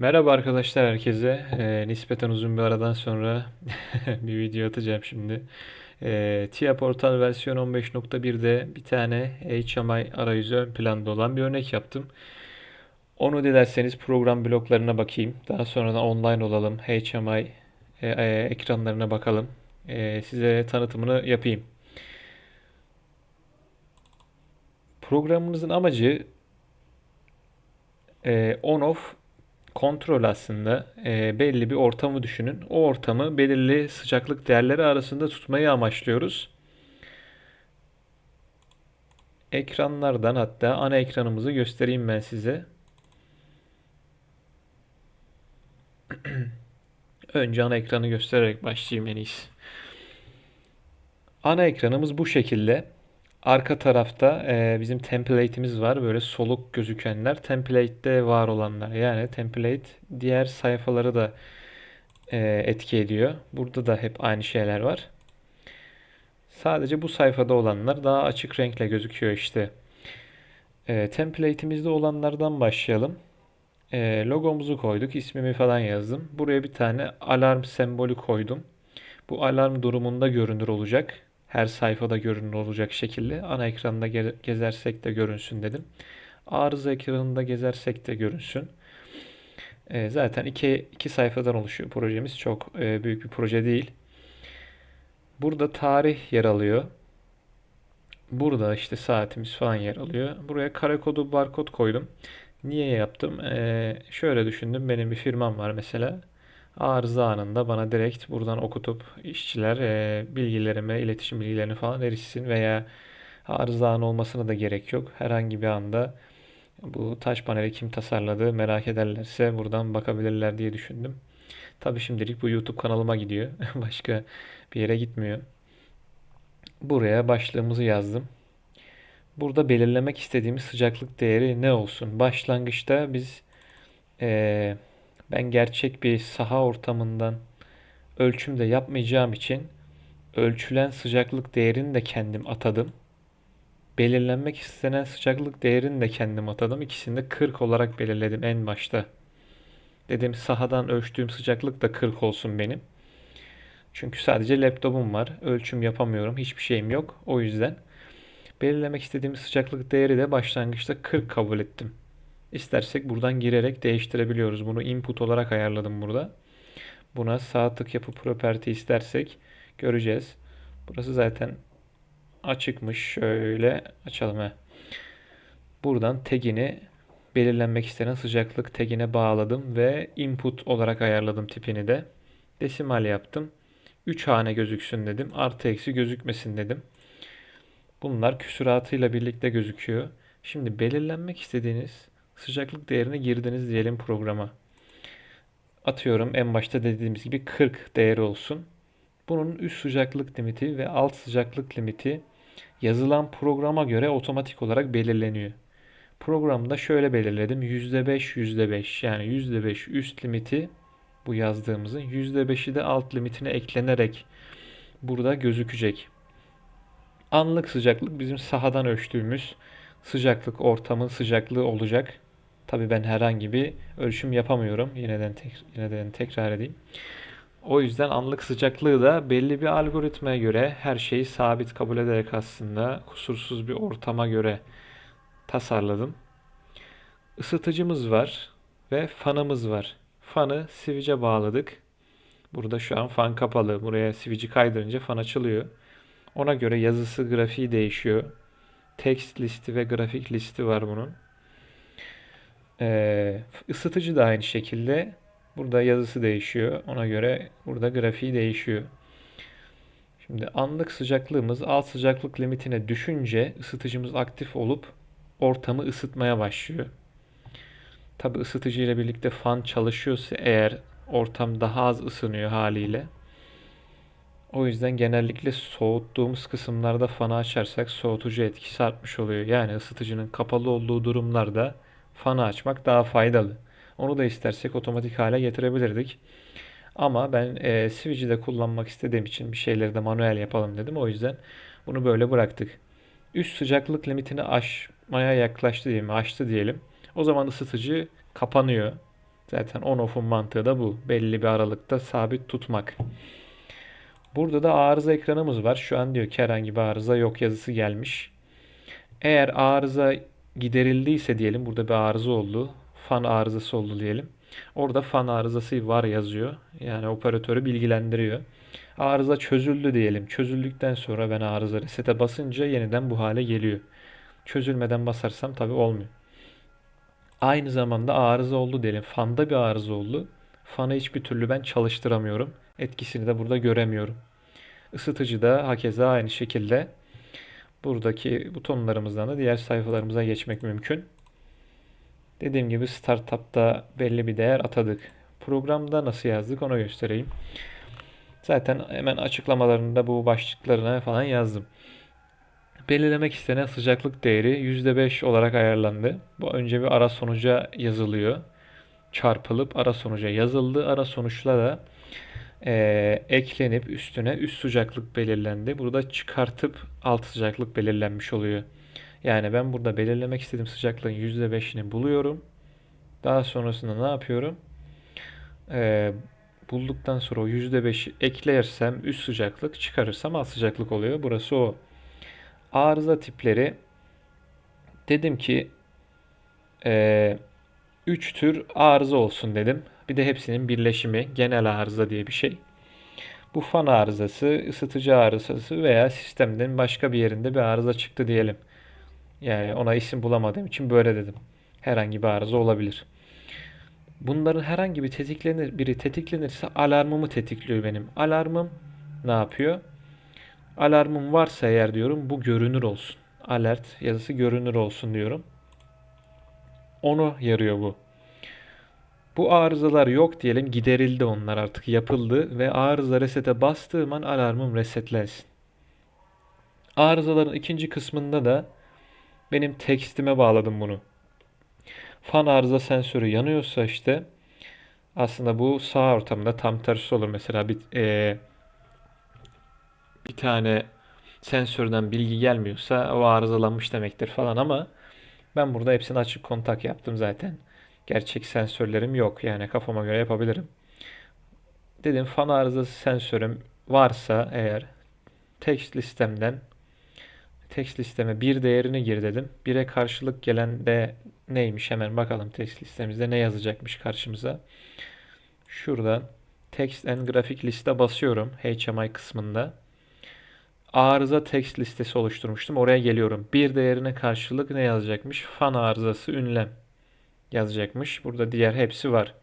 Merhaba arkadaşlar herkese. Ee, nispeten uzun bir aradan sonra bir video atacağım şimdi. Ee, TIA Portal versiyon 15.1'de bir tane HMI arayüzü ön planda olan bir örnek yaptım. Onu dilerseniz program bloklarına bakayım. Daha sonra da online olalım. HMI e, e, ekranlarına bakalım. Ee, size tanıtımını yapayım. Programımızın amacı e, on-off kontrol aslında e, belli bir ortamı düşünün. O ortamı belirli sıcaklık değerleri arasında tutmayı amaçlıyoruz. Ekranlardan hatta ana ekranımızı göstereyim ben size. Önce ana ekranı göstererek başlayayım en iyisi. Ana ekranımız bu şekilde. Arka tarafta e, bizim template'imiz var. Böyle soluk gözükenler. Template'de var olanlar. Yani template diğer sayfaları da e, etki ediyor. Burada da hep aynı şeyler var. Sadece bu sayfada olanlar daha açık renkle gözüküyor işte. E, template'imizde olanlardan başlayalım. E, logomuzu koyduk. ismimi falan yazdım. Buraya bir tane alarm sembolü koydum. Bu alarm durumunda görünür olacak her sayfada görünür olacak şekilde ana ekranda gezersek de görünsün dedim. Arıza ekranında gezersek de görünsün. E, zaten iki, iki sayfadan oluşuyor projemiz. Çok e, büyük bir proje değil. Burada tarih yer alıyor. Burada işte saatimiz falan yer alıyor. Buraya kare kodu barkod koydum. Niye yaptım? Ee, şöyle düşündüm. Benim bir firmam var mesela arıza anında bana direkt buradan okutup işçiler e, bilgilerime, iletişim bilgilerini falan erişsin veya arıza anı olmasına da gerek yok. Herhangi bir anda bu taş paneli kim tasarladı merak ederlerse buradan bakabilirler diye düşündüm. Tabii şimdilik bu YouTube kanalıma gidiyor. Başka bir yere gitmiyor. Buraya başlığımızı yazdım. Burada belirlemek istediğimiz sıcaklık değeri ne olsun? Başlangıçta biz eee ben gerçek bir saha ortamından ölçüm de yapmayacağım için ölçülen sıcaklık değerini de kendim atadım. Belirlenmek istenen sıcaklık değerini de kendim atadım. İkisini de 40 olarak belirledim en başta. Dedim sahadan ölçtüğüm sıcaklık da 40 olsun benim. Çünkü sadece laptopum var. Ölçüm yapamıyorum. Hiçbir şeyim yok. O yüzden belirlemek istediğim sıcaklık değeri de başlangıçta 40 kabul ettim. İstersek buradan girerek değiştirebiliyoruz. Bunu input olarak ayarladım burada. Buna sağ tık yapıp property istersek göreceğiz. Burası zaten açıkmış. Şöyle açalım. He. Buradan tagini belirlenmek istenen sıcaklık tagine bağladım ve input olarak ayarladım tipini de. Desimal yaptım. 3 hane gözüksün dedim. Artı eksi gözükmesin dedim. Bunlar küsuratıyla birlikte gözüküyor. Şimdi belirlenmek istediğiniz sıcaklık değerini girdiniz diyelim programa. Atıyorum en başta dediğimiz gibi 40 değeri olsun. Bunun üst sıcaklık limiti ve alt sıcaklık limiti yazılan programa göre otomatik olarak belirleniyor. Programda şöyle belirledim. %5 %5 yani %5 üst limiti bu yazdığımızın %5'i de alt limitine eklenerek burada gözükecek. Anlık sıcaklık bizim sahadan ölçtüğümüz sıcaklık, ortamın sıcaklığı olacak. Tabi ben herhangi bir ölçüm yapamıyorum. Yineden, tek, yineden tekrar edeyim. O yüzden anlık sıcaklığı da belli bir algoritmaya göre her şeyi sabit kabul ederek aslında kusursuz bir ortama göre tasarladım. Isıtıcımız var ve fanımız var. Fanı switch'e bağladık. Burada şu an fan kapalı. Buraya switch'i kaydırınca fan açılıyor. Ona göre yazısı, grafiği değişiyor. Text listi ve grafik listi var bunun. Ee, ısıtıcı da aynı şekilde. Burada yazısı değişiyor. Ona göre burada grafiği değişiyor. Şimdi anlık sıcaklığımız alt sıcaklık limitine düşünce ısıtıcımız aktif olup ortamı ısıtmaya başlıyor. Tabi ısıtıcı ile birlikte fan çalışıyorsa eğer ortam daha az ısınıyor haliyle. O yüzden genellikle soğuttuğumuz kısımlarda fanı açarsak soğutucu etkisi artmış oluyor. Yani ısıtıcının kapalı olduğu durumlarda fanı açmak daha faydalı. Onu da istersek otomatik hale getirebilirdik. Ama ben e, switch'i de kullanmak istediğim için bir şeyleri de manuel yapalım dedim. O yüzden bunu böyle bıraktık. Üst sıcaklık limitini aşmaya yaklaştı diyelim, aştı diyelim. O zaman ısıtıcı kapanıyor. Zaten on-off'un mantığı da bu. Belli bir aralıkta sabit tutmak. Burada da arıza ekranımız var. Şu an diyor ki herhangi bir arıza yok yazısı gelmiş. Eğer arıza giderildiyse diyelim burada bir arıza oldu. Fan arızası oldu diyelim. Orada fan arızası var yazıyor. Yani operatörü bilgilendiriyor. Arıza çözüldü diyelim. Çözüldükten sonra ben arıza resete basınca yeniden bu hale geliyor. Çözülmeden basarsam tabii olmuyor. Aynı zamanda arıza oldu diyelim. Fanda bir arıza oldu. Fanı hiçbir türlü ben çalıştıramıyorum. Etkisini de burada göremiyorum. Isıtıcı da hakeza aynı şekilde buradaki butonlarımızdan da diğer sayfalarımıza geçmek mümkün. Dediğim gibi startup'ta belli bir değer atadık. Programda nasıl yazdık onu göstereyim. Zaten hemen açıklamalarında bu başlıklarına falan yazdım. Belirlemek istenen sıcaklık değeri %5 olarak ayarlandı. Bu önce bir ara sonuca yazılıyor. Çarpılıp ara sonuca yazıldı. Ara sonuçla da e, eklenip üstüne üst sıcaklık belirlendi. Burada çıkartıp alt sıcaklık belirlenmiş oluyor. Yani ben burada belirlemek istediğim sıcaklığın %5'ini buluyorum. Daha sonrasında ne yapıyorum? Ee, bulduktan sonra o %5'i eklersem üst sıcaklık çıkarırsam alt sıcaklık oluyor. Burası o. Arıza tipleri dedim ki 3 e, tür arıza olsun dedim. Bir de hepsinin birleşimi genel arıza diye bir şey. Bu fan arızası, ısıtıcı arızası veya sistemden başka bir yerinde bir arıza çıktı diyelim. Yani ona isim bulamadığım için böyle dedim. Herhangi bir arıza olabilir. Bunların herhangi bir tetiklenir, biri tetiklenirse alarmımı tetikliyor benim. Alarmım ne yapıyor? Alarmım varsa eğer diyorum bu görünür olsun. Alert yazısı görünür olsun diyorum. Onu yarıyor bu. Bu arızalar yok diyelim giderildi onlar artık yapıldı ve arıza resete bastığım an alarmım resetlensin. Arızaların ikinci kısmında da benim tekstime bağladım bunu. Fan arıza sensörü yanıyorsa işte aslında bu sağ ortamında tam tersi olur. Mesela bir, e, bir tane sensörden bilgi gelmiyorsa o arızalanmış demektir falan ama ben burada hepsini açık kontak yaptım zaten. Gerçek sensörlerim yok yani kafama göre yapabilirim. Dedim fan arızası sensörüm varsa eğer text listemden text listeme bir değerini gir dedim. Bire karşılık gelen de neymiş hemen bakalım text listemizde ne yazacakmış karşımıza. Şuradan text and grafik liste basıyorum HMI kısmında. Arıza text listesi oluşturmuştum. Oraya geliyorum. Bir değerine karşılık ne yazacakmış? Fan arızası ünlem yazacakmış. Burada diğer hepsi var.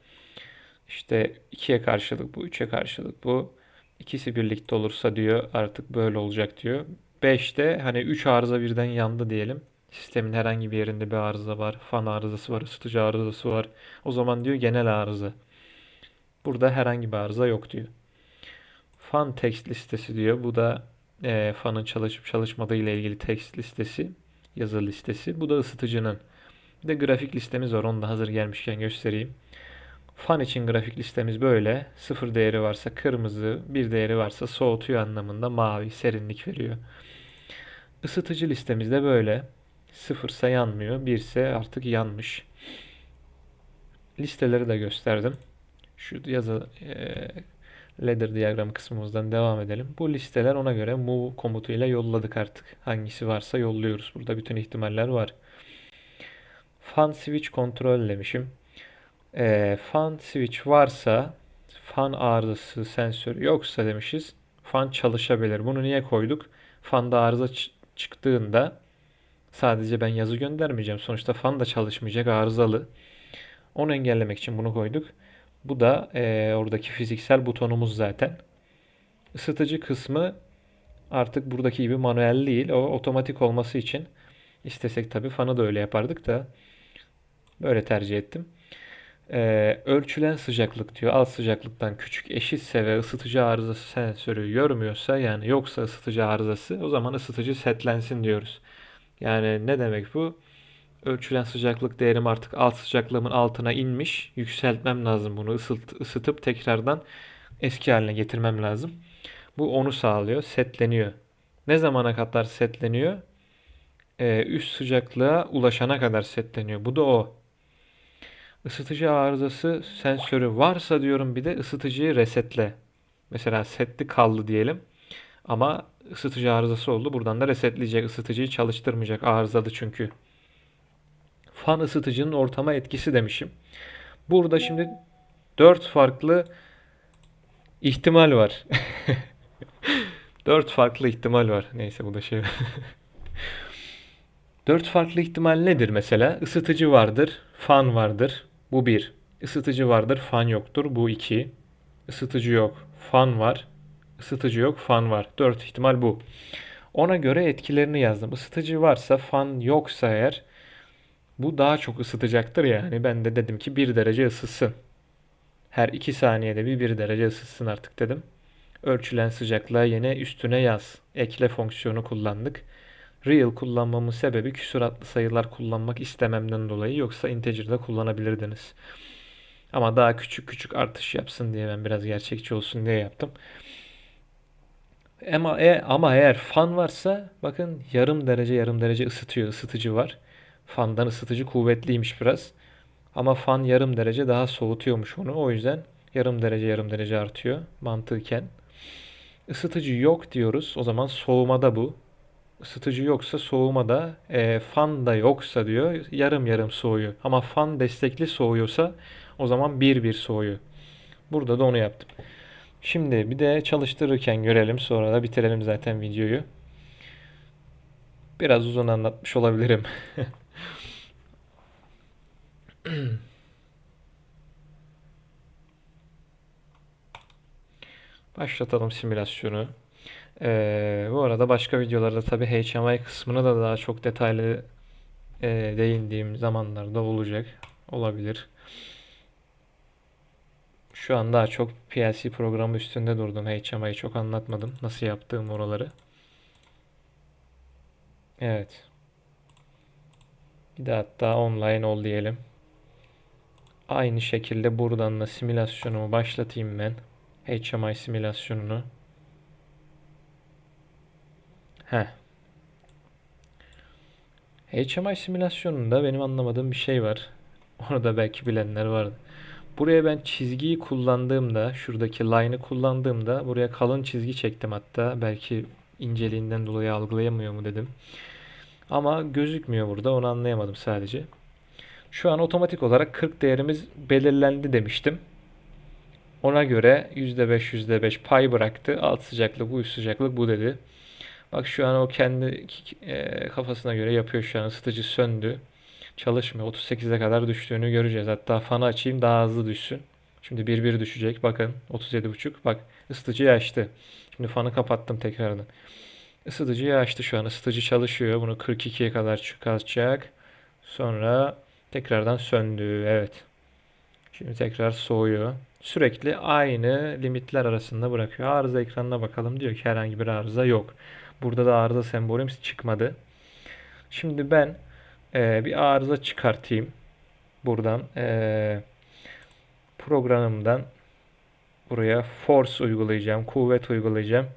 İşte 2'ye karşılık bu, 3'e karşılık bu. İkisi birlikte olursa diyor artık böyle olacak diyor. 5'te hani 3 arıza birden yandı diyelim. Sistemin herhangi bir yerinde bir arıza var. Fan arızası var, ısıtıcı arızası var. O zaman diyor genel arıza. Burada herhangi bir arıza yok diyor. Fan text listesi diyor. Bu da e, fanın çalışıp çalışmadığı ile ilgili text listesi, yazı listesi. Bu da ısıtıcının. Bir de grafik listemiz var. Onu da hazır gelmişken göstereyim. Fan için grafik listemiz böyle. Sıfır değeri varsa kırmızı, bir değeri varsa soğutuyor anlamında mavi, serinlik veriyor. Isıtıcı listemizde böyle. Sıfırsa yanmıyor, birse artık yanmış. Listeleri de gösterdim. Şu yazı e, ladder diyagram kısmımızdan devam edelim. Bu listeler ona göre move komutuyla yolladık artık. Hangisi varsa yolluyoruz. Burada bütün ihtimaller var. Fan switch kontrol demişim. E, fan switch varsa fan arızası sensörü yoksa demişiz. Fan çalışabilir. Bunu niye koyduk? Fanda arıza çıktığında sadece ben yazı göndermeyeceğim. Sonuçta fan da çalışmayacak arızalı. Onu engellemek için bunu koyduk. Bu da e, oradaki fiziksel butonumuz zaten. Isıtıcı kısmı artık buradaki gibi manuel değil. O otomatik olması için istesek tabii fanı da öyle yapardık da böyle tercih ettim. Ee, ölçülen sıcaklık diyor. Alt sıcaklıktan küçük eşitse ve ısıtıcı arızası sensörü görmüyorsa yani yoksa ısıtıcı arızası o zaman ısıtıcı setlensin diyoruz. Yani ne demek bu? Ölçülen sıcaklık değerim artık alt sıcaklığımın altına inmiş. Yükseltmem lazım bunu. Isıt, ısıtıp tekrardan eski haline getirmem lazım. Bu onu sağlıyor. Setleniyor. Ne zamana kadar setleniyor? Ee, üst sıcaklığa ulaşana kadar setleniyor. Bu da o. Isıtıcı arızası sensörü varsa diyorum bir de ısıtıcıyı resetle. Mesela setli kaldı diyelim. Ama ısıtıcı arızası oldu. Buradan da resetleyecek. ısıtıcıyı çalıştırmayacak. Arızalı çünkü. Fan ısıtıcının ortama etkisi demişim. Burada şimdi 4 farklı ihtimal var. 4 farklı ihtimal var. Neyse bu da şey. 4 farklı ihtimal nedir mesela? Isıtıcı vardır, fan vardır. Bu bir. Isıtıcı vardır, fan yoktur. Bu iki. Isıtıcı yok, fan var. Isıtıcı yok, fan var. 4 ihtimal bu. Ona göre etkilerini yazdım. Isıtıcı varsa, fan yoksa eğer bu daha çok ısıtacaktır yani. Ben de dedim ki 1 derece ısıtsın. Her 2 saniyede bir 1 derece ısıtsın artık dedim. Ölçülen sıcaklığa yine üstüne yaz. Ekle fonksiyonu kullandık. Real kullanmamın sebebi küsuratlı sayılar kullanmak istememden dolayı yoksa integer'da kullanabilirdiniz. Ama daha küçük küçük artış yapsın diye ben biraz gerçekçi olsun diye yaptım. Ama, e, ama eğer fan varsa bakın yarım derece yarım derece ısıtıyor. ısıtıcı var. Fandan ısıtıcı kuvvetliymiş biraz. Ama fan yarım derece daha soğutuyormuş onu. O yüzden yarım derece yarım derece artıyor mantıken. Isıtıcı yok diyoruz. O zaman soğumada bu. Isıtıcı yoksa soğumada, e, fan da yoksa diyor yarım yarım soğuyor. Ama fan destekli soğuyorsa o zaman bir bir soğuyor. Burada da onu yaptım. Şimdi bir de çalıştırırken görelim sonra da bitirelim zaten videoyu. Biraz uzun anlatmış olabilirim. Başlatalım simülasyonu. Ee, bu arada başka videolarda tabii HMI kısmına da daha çok detaylı e, değindiğim zamanlarda olacak. Olabilir. Şu an daha çok PLC programı üstünde durdum. HMI'yi çok anlatmadım. Nasıl yaptığım oraları. Evet. Bir de hatta online ol diyelim. Aynı şekilde buradan da simülasyonumu başlatayım ben. HMI simülasyonunu. He. HMI simülasyonunda benim anlamadığım bir şey var. Onu da belki bilenler vardı. Buraya ben çizgiyi kullandığımda, şuradaki line'ı kullandığımda buraya kalın çizgi çektim hatta. Belki inceliğinden dolayı algılayamıyor mu dedim. Ama gözükmüyor burada. Onu anlayamadım sadece. Şu an otomatik olarak 40 değerimiz belirlendi demiştim. Ona göre %5 %5 pay bıraktı. Alt sıcaklık bu üst sıcaklık bu dedi. Bak şu an o kendi e, kafasına göre yapıyor şu an. Isıtıcı söndü. Çalışmıyor. 38'e kadar düştüğünü göreceğiz. Hatta fanı açayım daha hızlı düşsün. Şimdi 1-1 düşecek. Bakın 37.5. Bak ısıtıcıyı açtı. Şimdi fanı kapattım tekrardan. Isıtıcıyı açtı şu an. Isıtıcı çalışıyor. Bunu 42'ye kadar çıkartacak. Sonra tekrardan söndü. Evet. Şimdi tekrar soğuyor. Sürekli aynı limitler arasında bırakıyor. Arıza ekranına bakalım. Diyor ki herhangi bir arıza yok. Burada da arıza sembolüm çıkmadı. Şimdi ben e, bir arıza çıkartayım. Buradan e, programımdan buraya force uygulayacağım. Kuvvet uygulayacağım.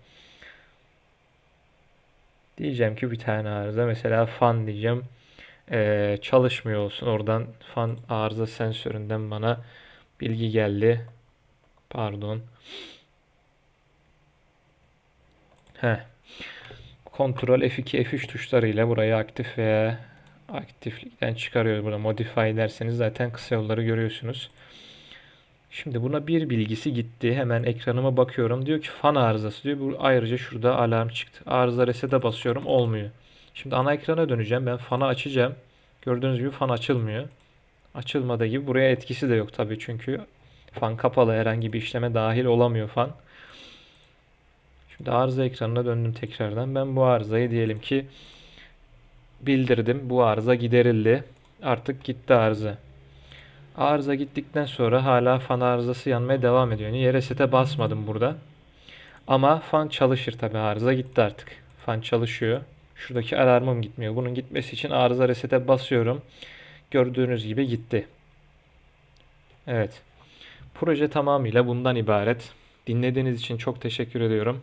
Diyeceğim ki bir tane arıza. Mesela fan diyeceğim. E, çalışmıyor olsun. Oradan fan arıza sensöründen bana bilgi geldi. Pardon. Heh. Kontrol F2, F3 tuşlarıyla burayı aktif veya aktiflikten çıkarıyoruz. Burada modify derseniz zaten kısa yolları görüyorsunuz. Şimdi buna bir bilgisi gitti. Hemen ekranıma bakıyorum. Diyor ki fan arızası diyor. Bu ayrıca şurada alarm çıktı. Arıza resete basıyorum. Olmuyor. Şimdi ana ekrana döneceğim. Ben fanı açacağım. Gördüğünüz gibi fan açılmıyor. Açılmadığı gibi buraya etkisi de yok tabii. Çünkü fan kapalı. Herhangi bir işleme dahil olamıyor fan. Şimdi arıza ekranına döndüm tekrardan. Ben bu arızayı diyelim ki bildirdim. Bu arıza giderildi. Artık gitti arıza. Arıza gittikten sonra hala fan arızası yanmaya devam ediyor. Niye resete basmadım burada. Ama fan çalışır tabi arıza gitti artık. Fan çalışıyor. Şuradaki alarmım gitmiyor. Bunun gitmesi için arıza resete basıyorum. Gördüğünüz gibi gitti. Evet. Proje tamamıyla bundan ibaret. Dinlediğiniz için çok teşekkür ediyorum.